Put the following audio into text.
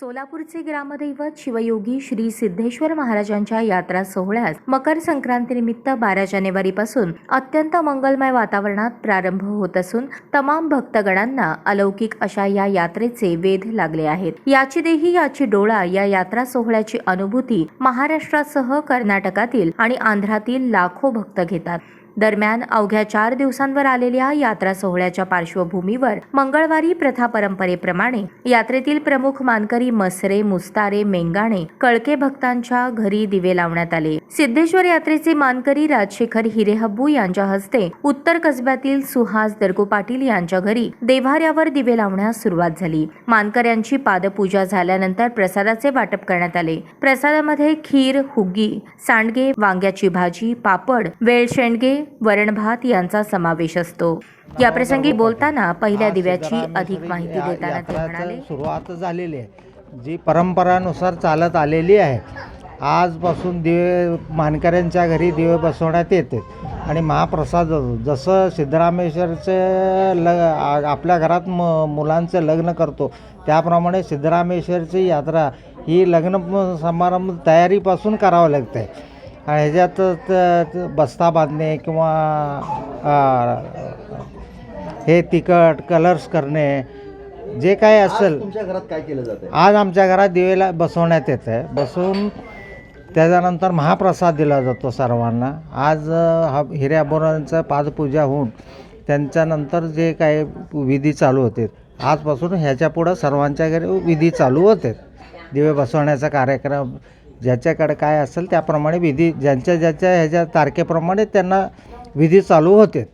सोलापूरचे ग्रामदैवत शिवयोगी श्री सिद्धेश्वर महाराजांच्या यात्रा सोहळ्यास मकर संक्रांतीनिमित्त बारा जानेवारीपासून अत्यंत मंगलमय वातावरणात प्रारंभ होत असून तमाम भक्तगणांना अलौकिक अशा या यात्रेचे वेध लागले आहेत. याची देही याची डोळा या यात्रा सोहळ्याची अनुभूती महाराष्ट्रासह कर्नाटकातील आणि आंध्रातील लाखो भक्त घेतात. दरम्यान अवघ्या चार दिवसांवर आलेल्या यात्रा सोहळ्याच्या पार्श्वभूमीवर मंगळवारी प्रथा परंपरेप्रमाणे यात्रेतील प्रमुख मानकरी मसरे मुस्तारे मेंगाणे कळके भक्तांच्या घरी दिवे लावण्यात आले. सिद्धेश्वर यात्रेचे मानकरी राजशेखर हिरेहब्बू यांच्या हस्ते उत्तर कसब्यातील सुहास दरगो पाटील यांच्या घरी देव्हाऱ्यावर दिवे लावण्यास सुरुवात झाली. मानकऱ्यांची पादपूजा झाल्यानंतर प्रसादाचे वाटप करण्यात आले. प्रसादामध्ये खीर हुग्गी सांडगे वांग्याची भाजी पापड वेळशेंडगे शेंडगे भात यांचा समावेश असतो. याप्रसंगी बोलताना पहिल्या दिव्याची अधिक माहिती देताना ते म्हणाले सुरुवात झालेली आहे. जी परंपरानुसार चालत आलेली आहे आजपासून दिवे मानकऱ्यांच्या घरी दिवे बसवण्यात येते आणि महाप्रसाद. जसं सिद्धरामेश्वरचे ल आपल्या घरात म मुलांचं लग्न करतो त्याप्रमाणे सिद्धरामेश्वरची यात्रा ही लग्न समारंभ तयारीपासून करावं लागते आणि ह्याच्यात त- त- बस्ता बांधणे किंवा हे तिखट कलर्स करणे जे काय असेल. तुमच्या घरात काय केलं जातं आज आमच्या घरात दिवेला बसवण्यात येतं आहे. बसवून त्याच्यानंतर महाप्रसाद दिला जातो सर्वांना. आज हा हिऱ्याबोरांचं पादपूजा होऊन त्यांच्यानंतर जे काय विधी चालू होते आजपासून ह्याच्या पुढं सर्वांच्या घरी विधी चालू होते. दिवे बसवण्याचा कार्यक्रम ज्याच्याकडे काय असेल त्याप्रमाणे विधी ज्यांच्या ज्याच्या ह्याच्या तारखेप्रमाणे त्यांना विधी चालू होते.